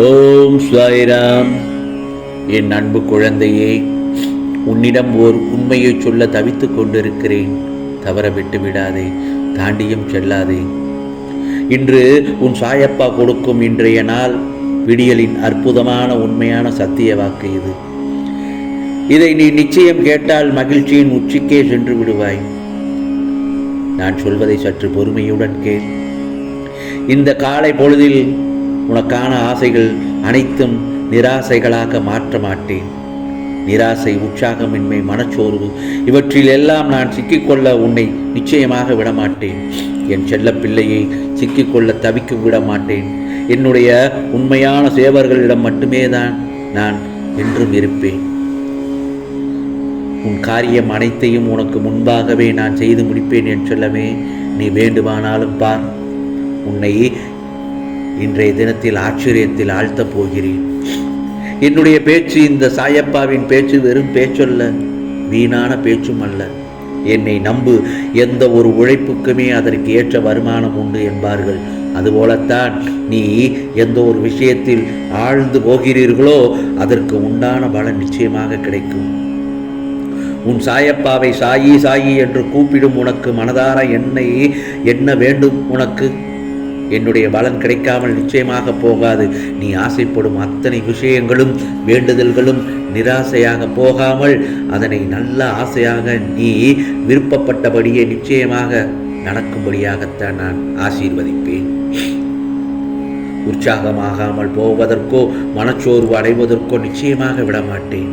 ஓம் சாய்ராம் என் அன்பு குழந்தையே உன்னிடம் ஓர் உண்மையை சொல்ல தவித்துக் கொண்டிருக்கிறேன். தவற விட்டு விடாதே தாண்டியும் செல்லாதே. இன்று உன் சாயப்பா கொடுக்கும் இன்றைய நாள் விடியலின் அற்புதமான உண்மையான சத்திய வாக்கு இது. இதை நீ நிச்சயம் கேட்டால் மகிழ்ச்சியின் உச்சிக்கே சென்று விடுவாய். நான் சொல்வதை சற்று பொறுமையுடன் கேள். இந்த காலை பொழுதில் உனக்கான ஆசைகள் அனைத்தும் நிராசைகளாக மாற்ற மாட்டேன் நிராசை உற்சாகமின்மை மனச்சோர்வு இவற்றில் எல்லாம் நான் சிக்கிக்கொள்ள உன்னை நிச்சயமாக விடமாட்டேன். என் செல்ல பிள்ளையை சிக்கிக்கொள்ள தவிக்க விட மாட்டேன் என்னுடைய உண்மையான சேவர்களிடம் மட்டுமே தான் நான் என்றும் இருப்பேன். உன் காரியம் அனைத்தையும் உனக்கு முன்பாகவே நான் செய்து முடிப்பேன் என்று சொல்லவே நீ வேண்டுமானாலும் பார். உன்னை இன்றைய தினத்தில் ஆச்சரியத்தில் ஆழ்த்தப் போகிறேன் என்னுடைய பேச்சு இந்த சாயப்பாவின் பேச்சு வெறும் பேச்சல்ல வீணான பேச்சும் அல்ல. என்னை நம்பு எந்த ஒரு உழைப்புக்குமே அதற்கு ஏற்ற வருமானம் உண்டு என்பார்கள். அதுபோலத்தான் நீ எந்த ஒரு விஷயத்தில் ஆழ்ந்து போகிறீர்களோ அதற்கு உண்டான பலன் நிச்சயமாக கிடைக்கும். உன் சாயப்பாவை சாயி சாயி என்று கூப்பிடும் உனக்கு மனதார என்னை என்ன வேண்டும் உனக்கு? என்னுடைய பலன் கிடைக்காமல் நிச்சயமாக போகாது. நீ ஆசைப்படும் அத்தனை விஷயங்களும் வேண்டுதல்களும் நிராசையாக போகாமல் அதனை நல்ல ஆசையாக நீ விருப்பப்பட்டபடியே நிச்சயமாக நடக்கும்படியாகத்தான் நான் ஆசீர்வதிப்பேன். உற்சாகமாகாமல் போவதற்கோ மனச்சோர்வு அடைவதற்கோ நிச்சயமாக விடமாட்டேன்.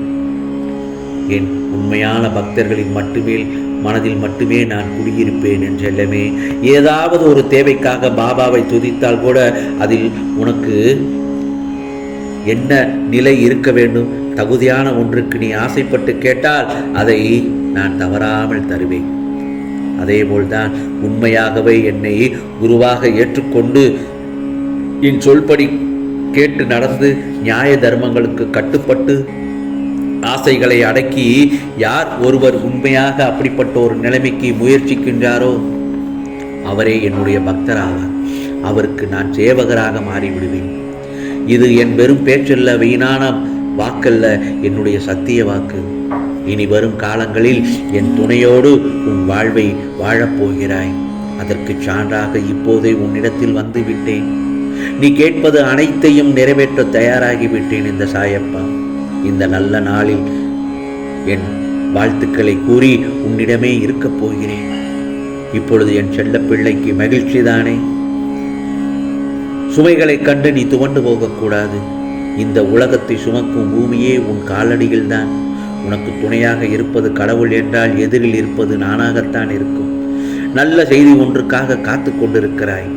என் உண்மையான பக்தர்களின் மட்டுமே மனதில் மட்டுமே நான் குடியிருப்பேன் என்றெல்லாமே ஏதாவது ஒரு தேவைக்காக பாபாவை துதித்தால் கூட அதில் உனக்கு என்ன நிலை இருக்க வேண்டும்? தகுதியான ஒன்றுக்கு நீ ஆசைப்பட்டு கேட்டால் அதை நான் தவறாமல் தருவேன். அதேபோல்தான் உண்மையாகவே என்னை குருவாக ஏற்றுக்கொண்டு என் சொல்படி கேட்டு நடந்து நியாய தர்மங்களுக்கு கட்டுப்பட்டு ஆசைகளை அடக்கி யார் ஒருவர் உண்மையாக அப்படிப்பட்ட ஒரு நிலைமைக்கு முயற்சிக்கின்றாரோ அவரே என்னுடைய பக்தராவார். அவருக்கு நான் சேவகராக மாறிவிடுவேன். இது என் வெறும் பேச்சல்ல வீணான வாக்கல்ல என்னுடைய சத்திய வாக்கு. இனி வரும் காலங்களில் என் துணையோடு உன் வாழ்வை வாழப்போகிறாய் அதற்கு சான்றாக இப்போதே உன்னிடத்தில் வந்து விட்டேன். நீ கேட்பது அனைத்தையும் நிறைவேற்ற தயாராகிவிட்டேன் இந்த சாயப்பா. இந்த நல்ல நாளில் என் வாழ்த்துக்களை கூறி உன்னிடமே இருக்கப் போகிறேன். இப்பொழுது என் செல்ல பிள்ளைக்கு மகிழ்ச்சி தானே? சுமைகளைக் கண்டு நீ துவண்டு போகக்கூடாது. இந்த உலகத்தை சுமக்கும் பூமியே உன் காலடியில்தான் உனக்கு துணையாக இருப்பது கடவுள் என்றால் எதிரில் இருப்பது நானாகத்தான் இருக்கும். நல்ல செய்தி ஒன்றுக்காக காத்து கொண்டிருக்கிறாய்.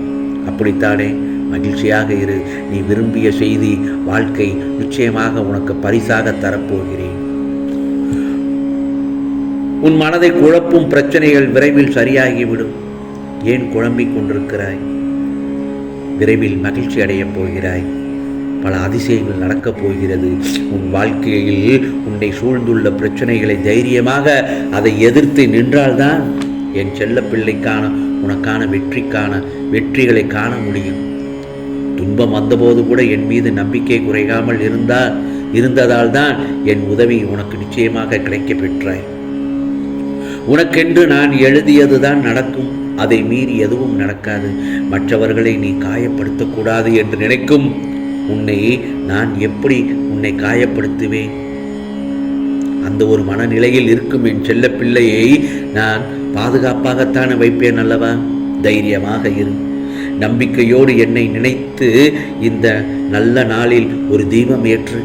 அப்படித்தானே? மகிழ்ச்சியாக இரு. நீ விரும்பிய செய்தி வாழ்க்கை நிச்சயமாக உனக்கு பரிசாக தரப்போகிறேன். உன் மனதை குழப்பும் பிரச்சனைகள் விரைவில் சரியாகிவிடும். ஏன் குழம்பிக் கொண்டிருக்கிறாய்? விரைவில் மகிழ்ச்சி அடையப் போகிறாய். பல அதிசயங்கள் நடக்கப் போகிறது. உன் வாழ்க்கையில் உன்னை சூழ்ந்துள்ள பிரச்சனைகளை தைரியமாக அதை எதிர்த்து நின்றால்தான் என் செல்ல பிள்ளைக்கான உனக்கான வெற்றிக்கான வெற்றிகளை காண முடியும். துன்பம் வந்தபோது கூட என் மீது நம்பிக்கை குறையாமல் இருந்தால் இருந்ததால் தான் என் உதவி உனக்கு நிச்சயமாக கிடைக்க பெற்றாய் உனக்கென்று நான் எழுதியதுதான் நடக்கும் அதை மீறி எதுவும் நடக்காது. மற்றவர்களை நீ காயப்படுத்தக்கூடாது என்று நினைக்கும் உன்னை நான் எப்படி உன்னை காயப்படுத்துவேன்? அந்த ஒரு மனநிலையில் இருக்கும் என் செல்ல பிள்ளையை நான் பாதுகாப்பாகத்தானே வைப்பேன் அல்லவா? தைரியமாக இரு. நம்பிக்கையோடு என்னை நினைத்து இந்த நல்ல நாளில் ஒரு தீபம் ஏற்று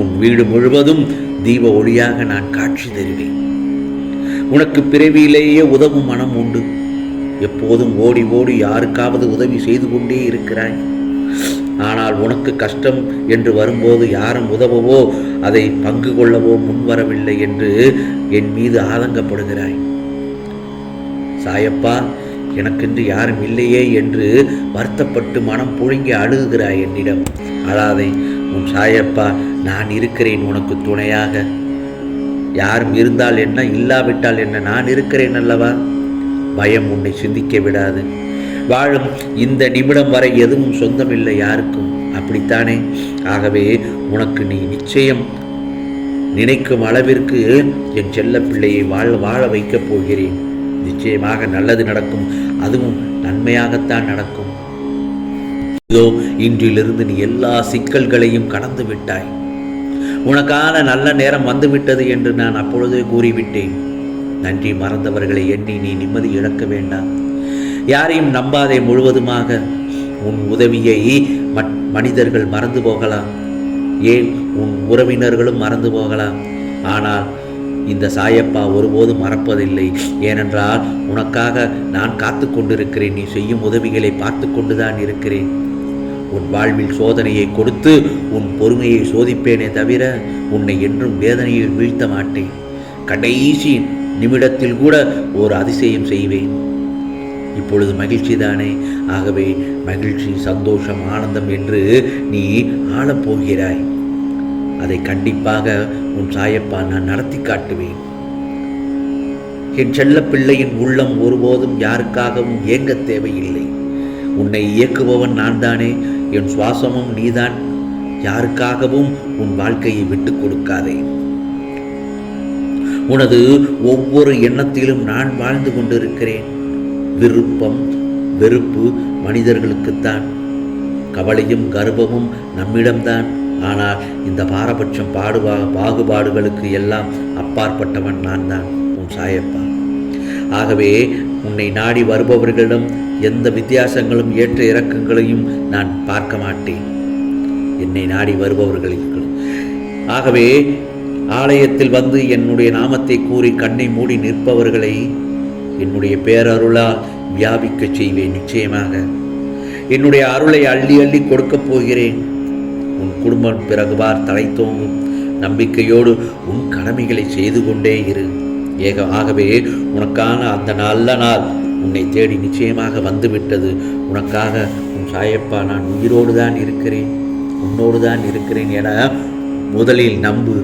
உன் வீடு முழுவதும் தீப ஒளியாக நான் காட்சி தருவேன். உனக்கு பிறவியிலேயே உதவும் மனம் உண்டு. எப்போதும் ஓடி ஓடி யாருக்காவது உதவி செய்து கொண்டே இருக்கிறாய். ஆனால் உனக்கு கஷ்டம் என்று வரும்போது யாரும் உதவவோ அதை பங்கு கொள்ளவோ முன்வரவில்லை என்று என் மீது ஆதங்கப்படுகிறாய். சாயப்பா எனக்கென்று யாரும் இல்லையே என்று வருத்தப்பட்டு மனம் புழுங்கி அழுகுகிறாய் என்னிடம். அழாதே உன் சாயப்பா நான் இருக்கிறேன் உனக்கு துணையாக. யாரும் இருந்தால் என்ன இல்லாவிட்டால் என்ன நான் இருக்கிறேன் அல்லவா? பயம் உன்னை சிந்திக்க விடாது. வாழும் இந்த நிமிடம் வரை எதுவும் சொந்தமில்லை யாருக்கும். அப்படித்தானே? ஆகவே உனக்கு நீ நிச்சயம் நினைக்கும் அளவிற்கு என் செல்ல பிள்ளையை வாழ வாழ வைக்கப் போகிறேன். நிச்சயமாக நல்லது நடக்கும். அதுவும் நன்மையாகத்தான் நடக்கும். இதோ இன்றிலிருந்து நீ எல்லா சிக்கல்களையும் கடந்து விட்டாய். உனக்கான நல்ல நேரம் வந்துவிட்டது என்று நான் அப்பொழுதே கூறிவிட்டேன். நன்றி மறந்தவர்களை எண்ணி நீ நிம்மதி இழக்க வேண்டாம். யாரையும் நம்பாதே முழுவதுமாக. உன் உதவியை மனிதர்கள் மறந்து போகலாம். ஏன்? உன் உறவினர்களும் மறந்து போகலாம். ஆனால் இந்த சாயப்பா ஒருபோதும் மறப்பதில்லை. ஏனென்றால் உனக்காக நான் காத்து கொண்டிருக்கிறேன். நீ செய்யும் உதவிகளை பார்த்து கொண்டுதான் இருக்கிறேன். உன் வாழ்வில் சோதனையை கொடுத்து உன் பொறுமையை சோதிப்பேனே தவிர உன்னை என்றும் வேதனையில் வீழ்த்த மாட்டேன். கடைசி நிமிடத்தில் கூட ஒரு அதிசயம் செய்வேன். இப்பொழுது மகிழ்ச்சி தானே? ஆகவே மகிழ்ச்சி சந்தோஷம் ஆனந்தம் என்று நீ ஆளப் போகிறாய். அதை கண்டிப்பாக உன் சாயப்பா நான் நடத்தி காட்டுவேன். என் செல்ல பிள்ளையின் உள்ளம் ஒருபோதும் யாருக்காகவும் ஏங்கத் தேவையில்லை. உன்னை இயக்குபவன் நான் தானே என் சுவாசமும் நீதான். யாருக்காகவும் உன் வாழ்க்கையை விட்டுக் கொடுக்காதே. உனது ஒவ்வொரு எண்ணத்திலும் நான் வாழ்ந்து கொண்டிருக்கிறேன். விருப்பம் வெறுப்பு மனிதர்களுக்குத்தான். கவலையும் கர்வமும் நம்மிடம்தான். ஆனால் இந்த பாரபட்சம் பாடுபா பாகுபாடுகளுக்கு எல்லாம் அப்பாற்பட்டவன் நான் தான் உன் சாயப்பா. ஆகவே உன்னை நாடி வருபவர்களிடம் எந்த வித்தியாசங்களும் ஏற்ற இறக்கங்களையும் நான் பார்க்க மாட்டேன். என்னை நாடி வருபவர்களுக்கு. ஆகவே ஆலயத்தில் வந்து என்னுடைய நாமத்தை கூறி கண்ணை மூடி நிற்பவர்களை என்னுடைய பேரருளால் வியாபிக்கச் செய்வேன் நிச்சயமாக. என்னுடைய அருளை அள்ளி அள்ளி கொடுக்கப் போகிறேன். குடும்பம் பிறகுவார் தலை தோங்கும் நம்பிக்கையோடு உன் கடமைகளை செய்து கொண்டே இரு. ஏக ஆகவே உனக்கான அந்த நல்ல நாள் உன்னை தேடி நிச்சயமாக வந்துவிட்டது. உனக்காக உன் சாயப்பா நான் உயிரோடு தான் இருக்கிறேன். உன்னோடு தான் இருக்கிறேன் என முதலில் நம்பு.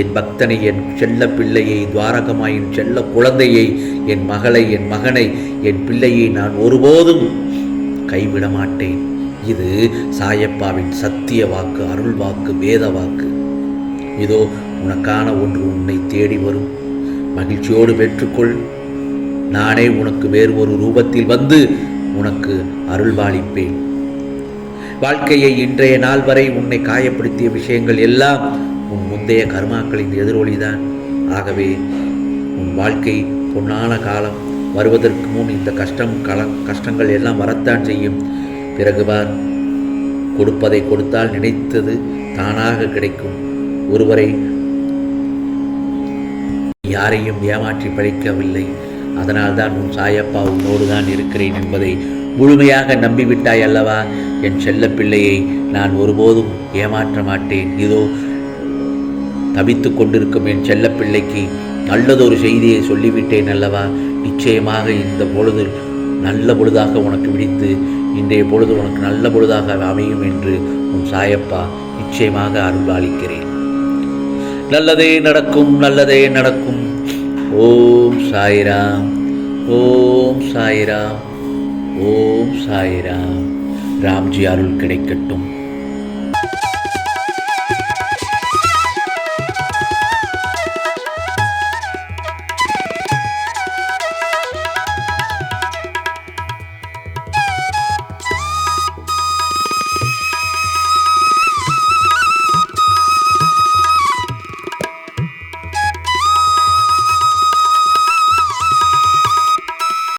என் பக்தனை என் செல்ல பிள்ளையை துவாரகமாயின் செல்ல குழந்தையை என் மகளை என் மகனை என் பிள்ளையை நான் ஒருபோதும் கைவிட மாட்டேன் இது சாயப்பாவின் சத்திய வாக்கு அருள் வாக்கு வேத வாக்கு. இதோ உனக்கான ஒன்று உன்னை தேடி வரும். மகிழ்ச்சியோடு பெற்றுக்கொள். நானே உனக்கு வேறு ஒரு ரூபத்தில் வந்து உனக்கு அருள்பாலிப்பேன் வாழ்க்கையை இன்றைய நாள் வரை உன்னை காயப்படுத்திய விஷயங்கள் எல்லாம் உன் முந்தைய கர்மாக்களின் எதிரொலிதான். ஆகவே உன் வாழ்க்கை பொன்னான காலம். வருவதற்கு முன் இந்த கஷ்டம் கல கஷ்டங்கள் எல்லாம் வரத்தான் செய்யும். பிறகு கொடுப்பதை கொடுத்தால் நினைத்தது தானாக கிடைக்கும். ஒருவரை யாரையும் ஏமாற்றி பழிக்கவில்லை. அதனால்தான் உன் சாயப்பா உன்னோடு தான் இருக்கிறேன் என்பதை முழுமையாக நம்பிவிட்டாய் அல்லவா? என் செல்லப்பிள்ளையை நான் ஒருபோதும் ஏமாற்ற மாட்டேன். இதோ தவித்துக் கொண்டிருக்கும் என் செல்லப்பிள்ளைக்கு நல்லதொரு செய்தியை சொல்லிவிட்டேன் அல்லவா? நிச்சயமாக இந்த பொழுது நல்ல பொழுதாக உனக்கு விடித்து இன்றைய பொழுது உனக்கு நல்ல பொழுதாக அமையும் என்று உன் சாயப்பா நிச்சயமாக அருள்பாலிக்கிறேன் நல்லதே நடக்கும் நல்லதே நடக்கும். ஓம் சாய்ராம் ஓம் சாய்ராம் ஓம் சாய்ராம். ராம்ஜி அருள் கிடைக்கட்டும்.